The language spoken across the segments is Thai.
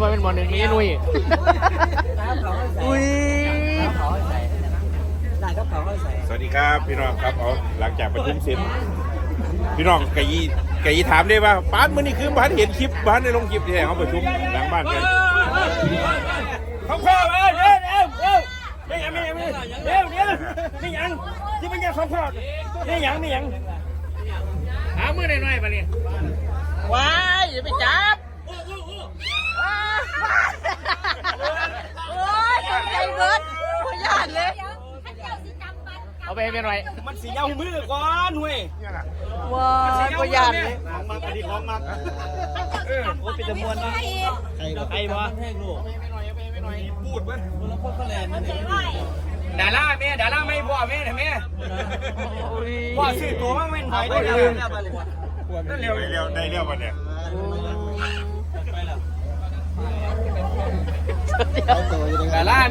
ว่าเป็นหมอหนึ่งนี้นุ่ยอุ้ยสวัสดีครับพี่น้องครับเอาหลังจากประชุมเสร็จพี่น้องไกะยีกะยีถามได้ว่าป้านมื่อนี้คือบ้านเห็นคลิปบ้านในลงคลิปที่ไหนเขาประชุมหลังบ้านกันเขาข้อเอ้ยเอ้ยเอ้ยเอ้ยไม่ยังไม่ยังไม่ยังเดี๋ยวเดี๋ยวไม่ยังที่มันยังเขาข้อไม่ยังไม่ยังหามือหน่อยๆมาเนี่ยว้ายอย่าไปจับโอ้ยตกใจเบิดขยานเลย เอาไปให้เป็นหน่อยมันสีเอามือก่อนเว้ยว้ายขยานเลยของมักอันนี้ของมักเออโอ้เป็นจำนวนนะไอ้บ่พูดเว้ยดาราแม่ดาราไม่พ่อแม่นะแม่พ่อซื้อตัวมั่งแม่นหอยได้เลยได้เร็วได้เร็วได้เร็ววันเนี้ยดารา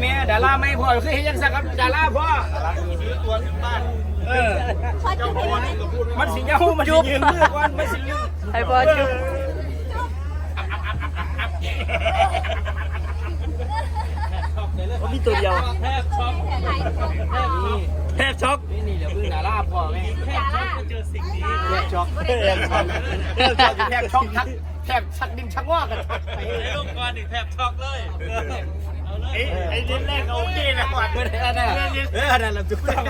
แม่ดาราไม่พ่อเคยเห็นยังสักครับดาราพ่อตัวถึงบ้านเออมันสีเงามันสียืนมือก่อนมันสียืนไอ้บอลจุ๊บมีตัวเดียวแทบช็อกแทบช็อกนี่นี่เดี๋ยวพึ่งดาราพ่อแม่แทบช็อกเจอสิ่งนี้แทบช็อกแทบช็อกแทบช็อกทักแทบชักดินชักว่ากันไอ้ลูกก่อนนี่แทบช็อกเลย ไอ้ไอ้เล่นแรกโอเคนะก่อนเออนั่นเออนั่นเราจุกต้อง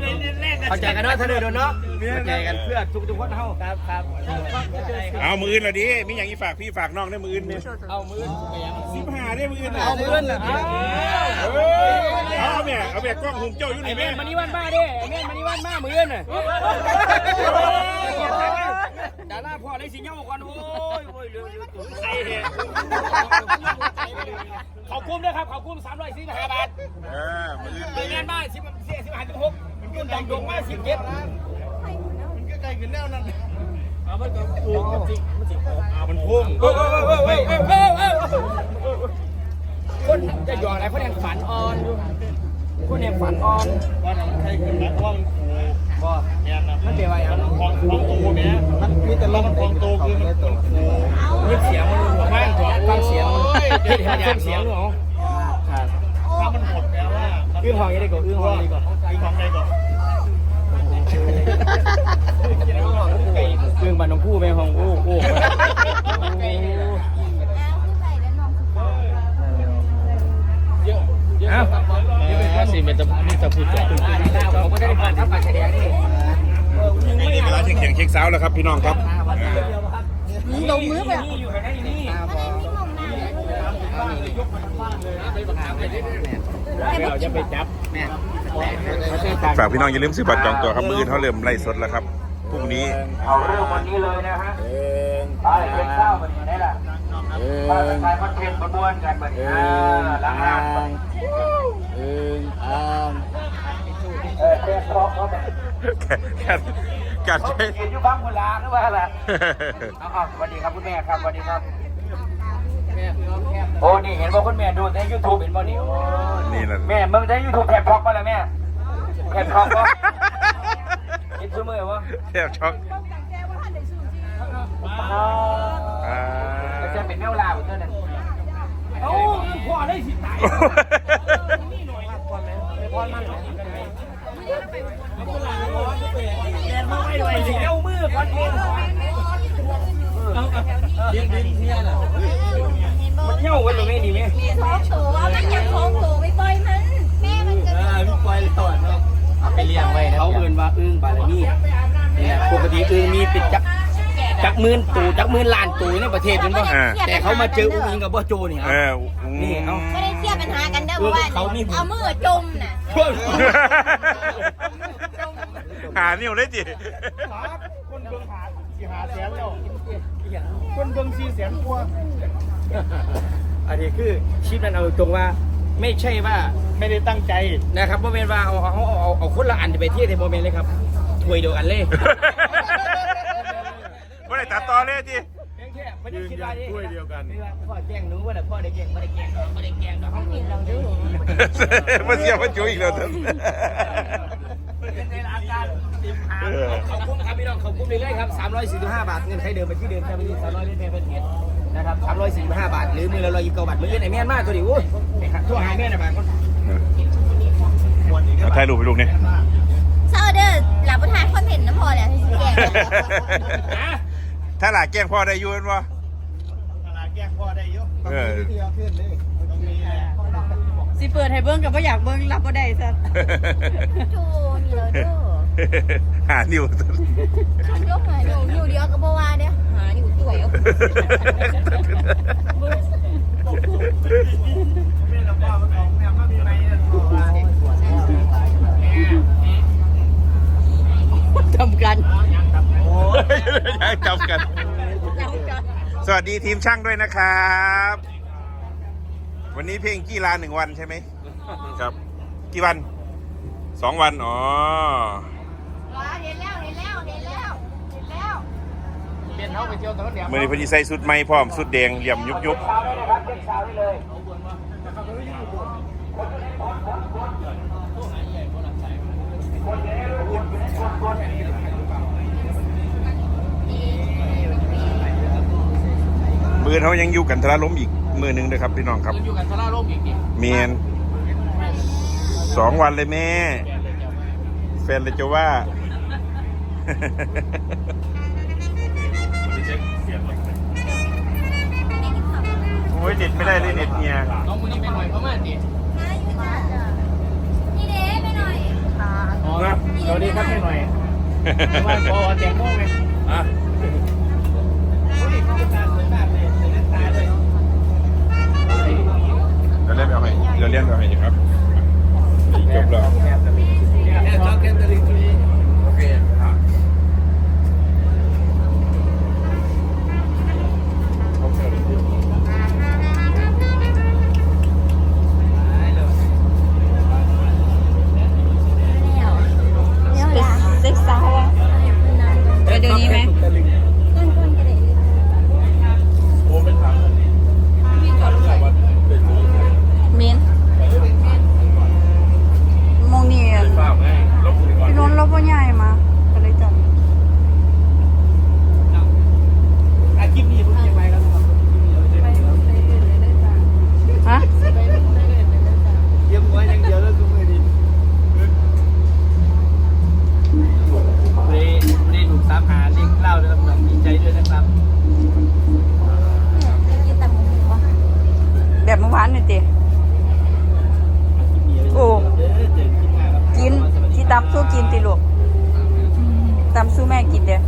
เล่นเล่นแรกเข้าใจกันเนาะท่านเดินเนาะเข้าใจกันเพื่อทุกทุกคนเท่าครับครับเอามืออื่นละดิมีอย่างนี้ฝากพี่ฝากน้องได้มืออื่นเนี่ยเอามือไปยังสิบห้าได้มืออื่นเอามือน่ะเออเอาเนี่ยเอาแบบกล้องหุมเจ้าอยู่ไอ้นี่แม่ม่มันนี่วันมาดิแม่มันนี่วันมามือน่ะดาราพ่อได้สิเงาก่อนโอ้ยโอ้ยเรื่องไอ้เหี้ย ขอบคุณด้วยครับขอบคุณสามร้อยสี่สิบห้าบาทเออมืออื่นเป็นงานบ้านสิบเสียสิบห้าสิบหกมันขึ้นดำดงมาสิบเจ็ดเอามันพุ่งคนจะหยอกอะไรคนยังฝันอ่อนอยู่คนยังฝันอ่อนว่าทำใครขึ้นนะว่ามันขู่บ่เนี่ยนะมันเป็นอะไรอะของของโตเนี่ยมันมีแต่ละมันของโตคือมันขู่ยินเสียงมันหัวบ้านฟังเสียง เห็นเห็นเสียงหรอถ้ามันหมดแปลว่าอื้อหอยได้ก่อนอื้อหอยได้ก่อนคือของใดก่อนอื้อบ้านน้องผู้ไปห้องโอ้โอ้เอ้าสิเป็นตะมีตะพูดตึงๆผมก็ได้ผ่านทับปากแสดงนี่เวลาเช็คเสียงเช็คซาวแล้วครับพี่น้องครับเออลงมือแบบ นี่อยู่ไหนนี่เราจะไปจับแม่ฝากพี่น้องอย่าลืมซื้อบัตรจองตัวครับมืออื่นเขาเริ่มไล่สดแล้วครับพรุ่งนี้เอาเรื่องวันนี้เลยนะฮะไปเป็นข้าววันนี้ได้ละมาเป็นไทยคอนเทนต์บวนกันวันนี้ล้างงานเอออ่าเออเทปท็อปเขาแบบการการเขาใช้เขียนอยู่บ้างเวลาหรือว่าอะไรเอาเอาสวัสดีครับคุณแม่ครับสวัสดีครับ โอ้นี่เห็นว่าคุณแม่ดูในยูทูบเห็นบ่นี่นี่แหละแม่มึงได้ยูทูบแทบช็อกมาแล้วแม่แทบช็อกปะคิดซื้อมือวะแทบช็อกอ่าก็จะเป็นแมวลาเหมือนกันโอ้พ่อได้สิตายนี่หน่อยพ่อแม่พ่อมันแกมือไม่ด้วยสิเอามือก่อนเองเลี้ยงดินเที่ยน่ะมัน เหี่ยวไว้ตรงนี้นี่แม่ท้องตัวมันยากท้องตัวไปปล่อยมัน แม่มันจะมีควายเลยต่อเนาะไปเลี้ยงไว้เขาเอินว่าอึ้งบาลามีเนี่ยปกติอึ้งมีเป็นจักจักหมื่นตูจักหมื่นล้านตูในประเทศเป็นป่ะแต่เขามาเจออุ้งอิงกับบ่โจนี่คเอรับนี่เอาไม่ได้เคลียร์ปัญหากันเด้อเพราะว่าเอามือจมน่ะหานิ้วเลยจิ หาแสนแล้วคนเบิ่งสี่แสนกว่าอันนี้คือชีพนั้นเอาตรงว่าไม่ใช่ว่าไม่ได้ตั้งใจนะครับโมเมนต์ว่าเอาเอาเอาเอาคนละอันไปเที่ยวในโมเมนต์เลยครับถวยเดียวกันเลยไม่ได้ตัดต่อเลยจิเพียงแค่ไม่ได้คิดว่าถ้วยเดียวกันพ่อแกล้งหนูว่าแต่พ่อได้แกล้งไม่ได้แกล้งไม่ได้แกล้งเรากินเราดูมาเสียบมาจุยอีกแล้วท่าน เป็นในอาการเออขอบคุณครับพี่น้องขอบคุณเรื่อยๆครับ345 บาทเงินใครเดิมไปที่เดิมจะไปที่300ได้เป็นเหตุนะครับ345 บาท หรือมือละร้อยยี่สิบาทมือเงินไหนแม่นมากตัวดิโอ้ยทั่วหายแม่นะบาทก็เอาถ่ายรูปให้ลูกเนี่ยเซอร์เดอร์หลับประทานคอนเทนต์นะพอแล้วที่แก่ถ้าหลาแกล้งพ่อได้อยูนวะ ตลาดแยกพ่อได้เยอะเออที่เอาขึ้นเลยตรงนี้สิเปิดให้เบิ้งกับว่าอยากเบิ้งรับบ่ได้ซะจูนี่เลยเด้อหานิ้วยกหาอยู่อยู่เดียวก็บ่ว่าเด้อหาอยู่ตัวเอา ทำกัน อยากจำกัน ทำกัน สวัสดีทีมช่างด้วยนะครับ วันนี้เพลงกีฬาหนึ่งวันใช่ไหมครับ กี่วันสองวัน อ๋อเห็นแล้วเห็นแล้วเห็นแล้วเห็นแล้วเปลี่ยนเขาไปเที่ยวตอนเดียวมื่อนี้เพอดีใส่สุดไม้พร้อมสุดแดงเหลี่ยมยุบยุบเช้าได้เลยครับเช็คเช้าได้เลย อเขายังอยู่กันทะล้มอีกมือหนึ่งเลยครับพี่น้องครับอยู่กันทะเลาะโลกอีกดิเมียนสองวันเลยแม่แฟนเลยจะว่าโอ้ยเด็ดไม่ได้เลยเด็ดเนี่ยน้องมือนี้ไม่หน่อยเพราะมันดินี่เด้ไปหน่อยอ๋อสวัสดีครับไม่หน่อยวันพอแตงโมไงอะ เราเล่น ไปเอาให้เราเรียนไปเอาให้อยู่ครับจบแล้ว เนี่ยชอบแกนตลิงตุลีโอเค เดี๋ยว เป็น ล่ะ เซ็กซ์ซาวอะไปเดี๋ยวนี้ไหม เงินคนกันเลย มินมองนี่พี่นนท์เราพ่อใหญ่มาก็เลยจัด อาคลิปนี้พุ่งยังไงครับ ฮะ เยี่ยมไว้อย่างเดียวแล้วทุกมือดีเรเรถูกตามหาเรียกเล่าด้วยครับดีใจด้วยนะครับ กินแต่หมูวะ แบบเมื่อวานนี่ติโอ้กินที่ตำสู้กินติลูกตำสู้แม่กินเด้อ